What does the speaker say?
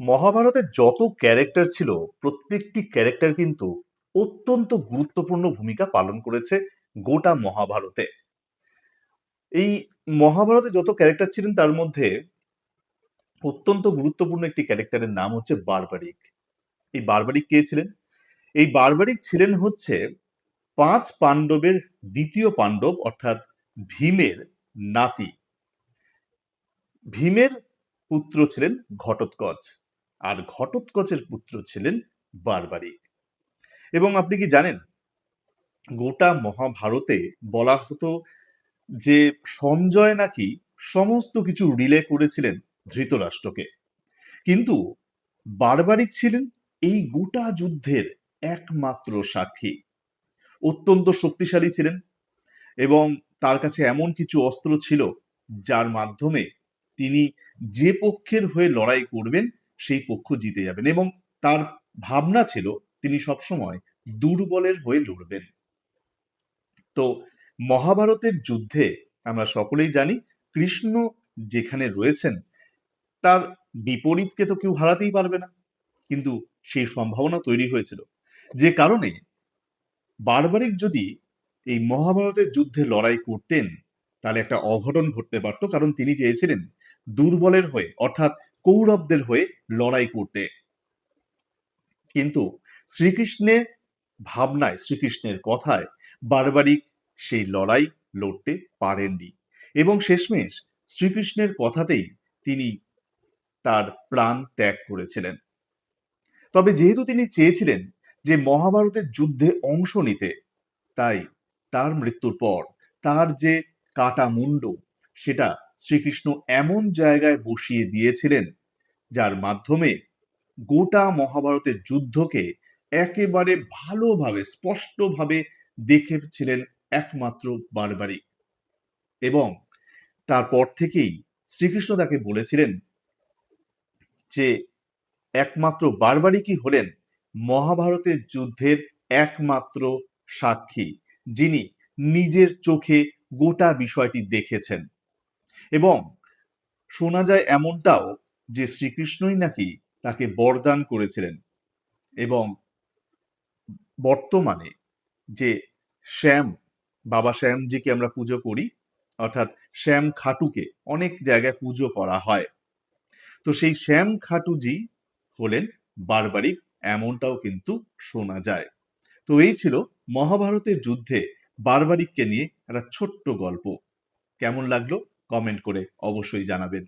মহাভারতের যত ক্যারেক্টার ছিল, প্রত্যেকটি ক্যারেক্টার কিন্তু অত্যন্ত গুরুত্বপূর্ণ ভূমিকা পালন করেছে গোটা মহাভারতে। এই মহাভারতে যত ক্যারেক্টার ছিলেন, তার মধ্যে অত্যন্ত গুরুত্বপূর্ণ একটি ক্যারেক্টারের নাম হচ্ছে বারবারিক। এই বারবারিক কে ছিলেন? এই বারবারিক ছিলেন হচ্ছে পাঁচ পাণ্ডবের দ্বিতীয় পাণ্ডব, অর্থাৎ ভীমের নাতি। ভীমের পুত্র ছিলেন ঘটোৎকচ। আর ঘটোৎকচের পুত্র ছিলেন বারবারিক। এবং আপনি কি জানেন, গোটা মহাভারতে বলা হতো যে সঞ্জয় নাকি সমস্ত কিছু রিলে করেছিলেন ধৃতরাষ্ট্রকে। কিন্তু বারবারিক ছিলেন এই গোটা যুদ্ধের একমাত্র সাক্ষী। অত্যন্ত শক্তিশালী ছিলেন এবং তার কাছে এমন কিছু অস্ত্র ছিল যার মাধ্যমে তিনি যে পক্ষের হয়ে লড়াই করবেন সেই পক্ষ জিতে যাবেন এবং তার ভাবনা ছিল তিনি সবসময় দুর্বলের হয়ে লড়বেন। তো মহাভারতের যুদ্ধে আমরা সকলেই জানি কৃষ্ণ যেখানে রয়েছেন, তার বিপরীতকে তো কেউ হারাতেই পারবে না। কিন্তু সেই সম্ভাবনা তৈরি হয়েছিল। যে কারণে বারবারিক যদি এই মহাভারতের যুদ্ধে লড়াই করতেন, তাহলে একটা অঘটন ঘটতে পারত। কারণ তিনি চেয়েছিলেন দুর্বলের হয়ে, অর্থাৎ কৌরবদের হয়ে লড়াই করতে। কিন্তু শ্রীকৃষ্ণের ভাবনায়, শ্রীকৃষ্ণের কথায় বারবারিক সেই লড়াই লড়তে পারেননি এবং শেষমেশ শ্রীকৃষ্ণের কথাতেই তিনি তার প্রাণ ত্যাগ করেছিলেন। তবে যেহেতু তিনি চেয়েছিলেন যে মহাভারতের যুদ্ধে অংশ নিতে, তাই তার মৃত্যুর পর তার যে কাটা মুন্ড সেটা শ্রীকৃষ্ণ এমন জায়গায় বসিয়ে দিয়েছিলেন, যার মাধ্যমে গোটা মহাভারতের যুদ্ধকে একেবারে ভালোভাবে, স্পষ্টভাবে দেখেছিলেন একমাত্র বারবারিক এবং তারপর থেকেই শ্রীকৃষ্ণ তাকে বলেছিলেন যে, একমাত্র বারবারিকই হলেন মহাভারতের যুদ্ধের একমাত্র সাক্ষী, যিনি নিজের চোখে গোটা বিষয়টি দেখেছেন। এবং শোনা যায় এমনটাও যে শ্রীকৃষ্ণই নাকি তাকে বরদান করেছিলেন এবং বর্তমানে যে শ্যাম, বাবা শ্যামজিকে আমরা পুজো করি, অর্থাৎ শ্যাম খাটুকে অনেক জায়গায় পুজো করা হয়। তো সেই শ্যাম খাটুজি হলেন বারবারিক এমনটাও কিন্তু শোনা যায়। তো এই ছিল মহাভারতের যুদ্ধে বারবারিককে নিয়ে একটা ছোট্ট গল্প। কেমন লাগল? কমেন্ট করে অবশ্যই জানাবেন।